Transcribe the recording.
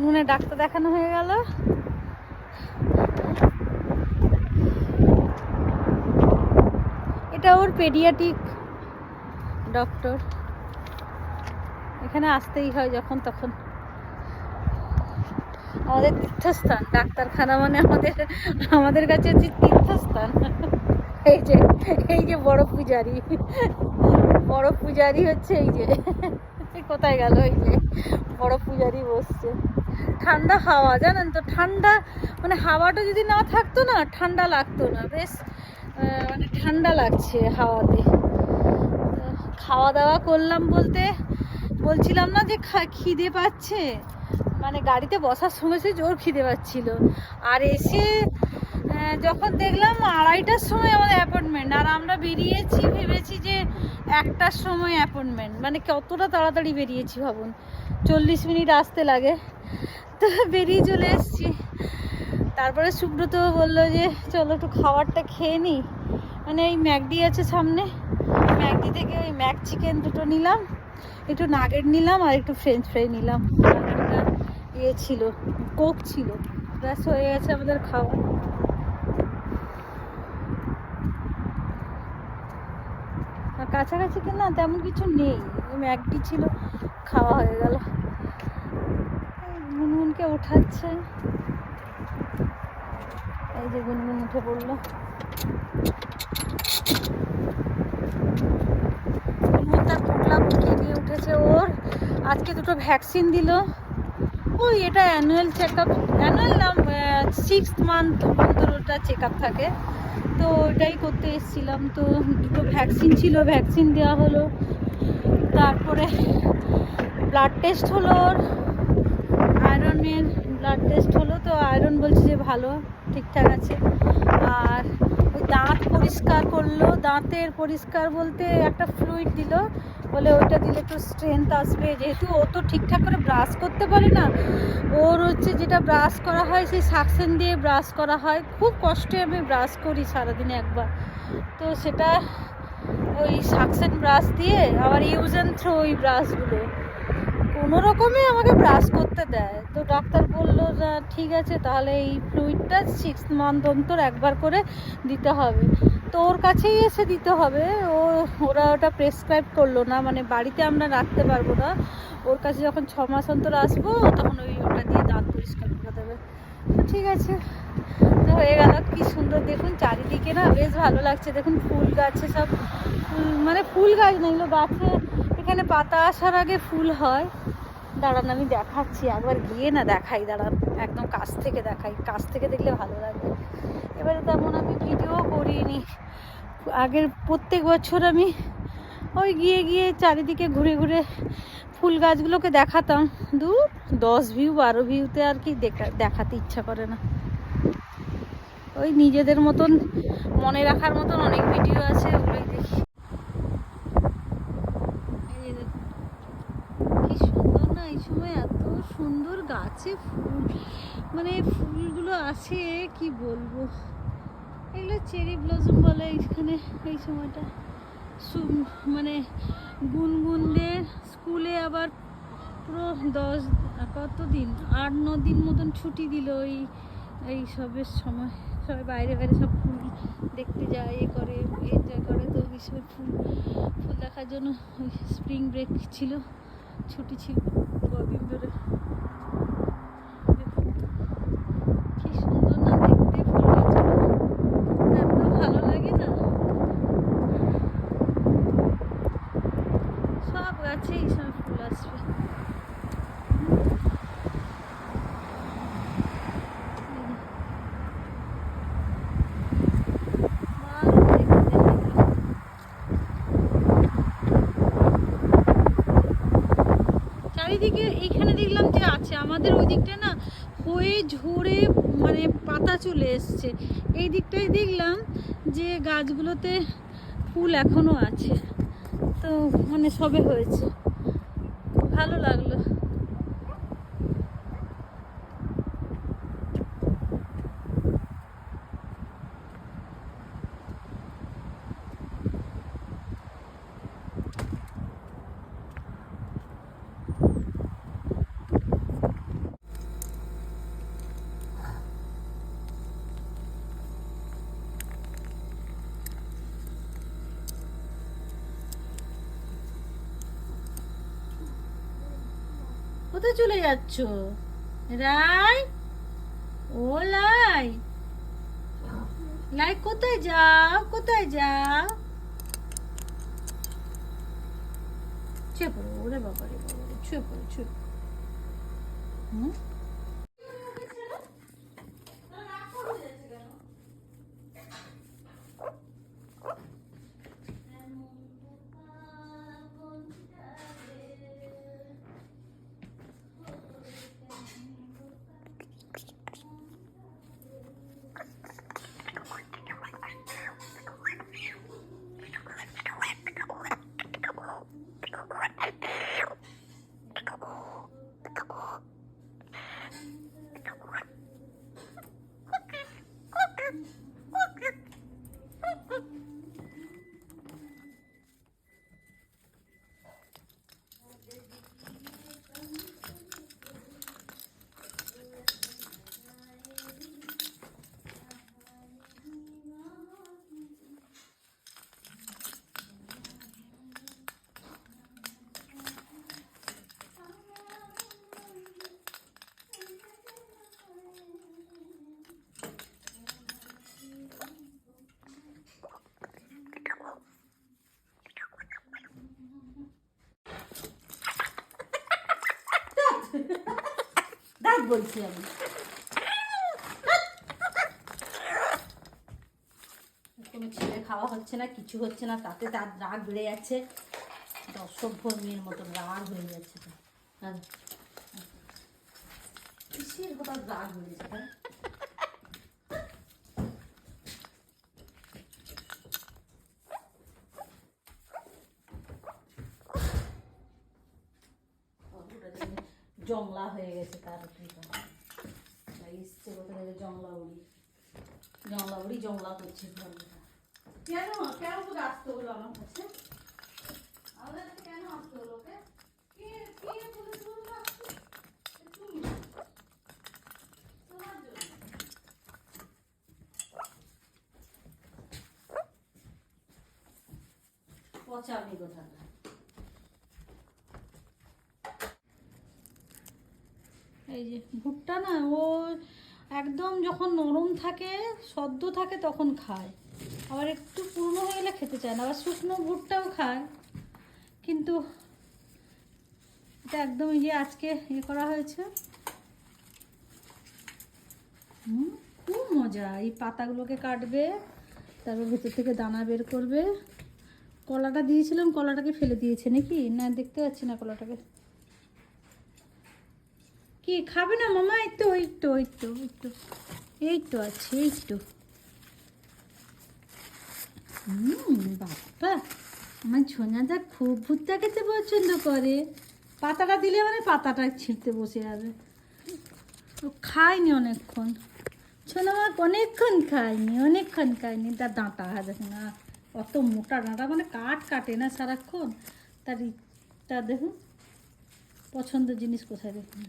গুনগুনে doctor দেখানো হয়ে গেল। এটা ওর পেডিয়াটিক ডক্টর এখানে আসতেই হয় যখন তখন। আমাদের তীর্থস্থান, ডাক্তারখানা মানে আমাদের আমাদের কাছে হচ্ছে তীর্থস্থান। এই যে এই যে বড় পূজারি। বড় পূজারি হচ্ছে এই যে। কোথায় গেল এই যে? বড় পূজারি বসছে। ঠান্ডা হাওয়া, জানেন তো? ঠান্ডা মানে হাওয়াটা যদি না থাকতো না, ঠান্ডা লাগতো না, বেশ মানে ঠান্ডা লাগছে হাওয়াতে। খাওয়া দাওয়া করলাম বলতে, বলছিলাম না যে খিদে পাচ্ছে? মানে গাড়িতে বসার সময় সে জোর খিদে পাচ্ছিল। আর এসে যখন দেখলাম আড়াইটার সময় আমাদের অ্যাপয়েন্টমেন্ট, আর আমরা বেরিয়েছি, ভেবেছি যে একটার সময় অ্যাপয়েন্টমেন্ট। মানে কতটা তাড়াতাড়ি বেরিয়েছি ভাবুন। চল্লিশ মিনিট আসতে লাগে। তো বেরিয়ে চলে এসেছি। তারপরে সুব্রত বলল যে, চলো একটু খাবারটা খেয়ে নিই মানে এই ম্যাকডি আছে সামনে। ম্যাকডি থেকে ওই ম্যাক চিকেন দুটো নিলাম। একটু নাগেট নিলাম আর একটু ফ্রেঞ্চ ফ্রাই নিলাম। একটা ইয়ে ছিল, কোক ছিল। ব্যাস, হয়ে গেছে আমাদের খাওয়া। আর কাছাকাছি কি না তেমন কিছু নেই। ওই ম্যাকডি ছিল। খাওয়া হয়ে গেল। গুনগুনকে ওঠাচ্ছে এই যে গুনগুন উঠে পড়ল। তার উঠেছে ওর। আজকে দুটো ভ্যাকসিন দিল। ওই, এটা অ্যানুয়াল চেক আপ অ্যানুয়াল নাম সিক্স মান্থ অন্তর ওটা চেক আপ থাকে। তো ওটাই করতে এসেছিলাম। তো দুটো ভ্যাকসিন ছিল। ভ্যাকসিন দেওয়া হলো। তারপরে ব্লাড টেস্ট হলো ওর আয়রনের ব্লাড টেস্ট হলো, তো আয়রন বলছে যে ভালো, ঠিকঠাক আছে। আর ওই দাঁত পরিষ্কার করল, দাঁতের পরিষ্কার বলতে একটা ফ্লুইড দিল, বলে ওইটা দিলে একটু স্ট্রেংথ আসবে। যেহেতু ও তো ঠিকঠাক করে ব্রাশ করতে পারে না, ওর হচ্ছে যেটা ব্রাশ করা হয়, সেই সাকসেন দিয়ে ব্রাশ করা হয়। খুব কষ্টে আমি ব্রাশ করি সারাদিনে একবার। তো সেটা ওই সাকসেন ব্রাশ দিয়ে আবার ইউজ অ্যান্ড থ্রো ওই ব্রাশগুলো। কোনো রকমে আমাকে ব্রাশ করতে দেয়। তো ডাক্তার বলল যে, ঠিক আছে, তাহলে এই ফ্লুইডটা সিক্স মান্থ অন্তর একবার করে দিতে হবে। তো ওর কাছেই এসে দিতে হবে। ও, ওরা ওটা প্রেসক্রাইব করল না মানে বাড়িতে আমরা রাখতে পারব না। ওর কাছে যখন ছ মাস অন্তর আসব, তখন ওই ওটা দিয়ে দাঁত পরিষ্কার করে দেবে। তো ঠিক আছে। তো হয়ে গেল, কি সুন্দর। দেখুন, চারিদিকে না বেশ ভালো লাগছে। দেখুন, ফুল গাছে সব মানে ফুল গাছ না, এগুলো গাছে এখানে পাতা আসার আগে ফুল হয়। দাঁড়ান, আমি দেখাচ্ছি, একবার গিয়ে না দেখাই, দাঁড়ান, একদম কাছ থেকে দেখাই, কাছ থেকে দেখলে ভালো লাগবে। এবারে তেমন আমি ভিডিও করিনি। আগের প্রত্যেক বছর আমি ওই গিয়ে গিয়ে চারিদিকে ঘুরে ঘুরে ফুল গাছগুলোকে দেখাতাম। দু দশ ভিউ বারো ভিউতে আর কি দেখা, দেখাতে ইচ্ছা করে না। ওই নিজেদের মতন, মনে রাখার মতন অনেক ভিডিও আছে, ওগুলোই দেখি এই যে দেখুন, কি সুন্দর না এই সময় এত সুন্দর গাছে ফুল মানে ফুলগুলো আছে, কি বলব? এগুলো চেরি ব্লসম বলে এইখানে, এই সময়টা। মানে গুনগুনদের স্কুলে আবার পুরো দশ কত দিন আট, ন দিন মতন ছুটি দিল এই এই সবের সময়। সবাই বাইরে বাইরে সব ফুল দেখতে যায়, এ করে এনজয় করে তো ওই সময় ফুল ফুল দেখার জন্য ওই স্প্রিং ব্রেক ছিল, ছুটি ছিল কদিন ধরে দেখুন, কি সুন্দর না দেখতে ফুল গাছগুলো এত ভালো লাগে না সব গাছে এই সময় ফুল আসবে। চারিদিকে এইখানে দেখলাম যে আছে, আমাদের ওই দিকটা না হয়ে ঝরে মানে পাতা চলে এসছে এই দিকটায় দেখলাম যে গাছগুলোতে ফুল এখনও আছে তো মানে সবে হয়েছে। ভালো লাগল। কোথায় চলে যাচ্ছ? রাই? ও লাই। লাই, কোথায় যাও? কোথায় যাও? ছুঁয়ে পড়ো, ওরে বাবা রে বাবা ছুঁয়ে পড়ো। ছুঁয়ে なんかこう、なんかこう、বলছি আমি কোনো ছেলে খাওয়া হচ্ছে না, কিছু হচ্ছে না, তাতে তার রাগ বেড়ে যাচ্ছে অসভ্য মেয়ের মতো রাগ হয়ে যাচ্ছে তার। আর কিসের হঠাৎ রাগ হয়ে তার? বাবুটা দেখি জংলা হয়ে গেছে তার করা। ইচ্ছে কোথা থেকে জংলা উড়ি। জংলা উড়ি জংলা করছে কেন? কেন তোকে আসতে হলো আমার কাছে? আমাদের কাছে কেন আসতে হলো ওকে? পচা আমি কোথাকার এই যে ভুট্টা না, ও একদম যখন নরম থাকে, সদ্য থাকে তখন খায়। আবার একটু পুরনো হয়ে গেলে খেতে চায় না, আবার শুকনো ভুট্টাও খায়। কিন্তু এটা একদম এই যে আজকে ইয়ে করা হয়েছে। খুব মজা। এই পাতাগুলোকে কাটবে, তারপর ভেতর থেকে দানা বের করবে। কলাটা দিয়েছিলাম, কলাটাকে ফেলে দিয়েছে নাকি? না, দেখতে পাচ্ছি না কলাটাকে। কি খাবে না মামা? এই তো এই তো এই তো এই তো। এই তো আছে, এই তো। বাবা আমার ছোনাদা খুব ভুট্টা খেতে পছন্দ করে। পাতাটা দিলে মানে পাতাটা ছিঁড়তে বসে যাবে। খায়নি অনেকক্ষণ। ছোনা অনেকক্ষণ খায়নি অনেকক্ষণ খায়নি। তার ডাঁটা দেখুন না অত মোটা ডাঁটা মানে কাঠ কাটে না সারাক্ষণ। তার ই- তার দেখুন, পছন্দের জিনিস কোথায় দেখুন।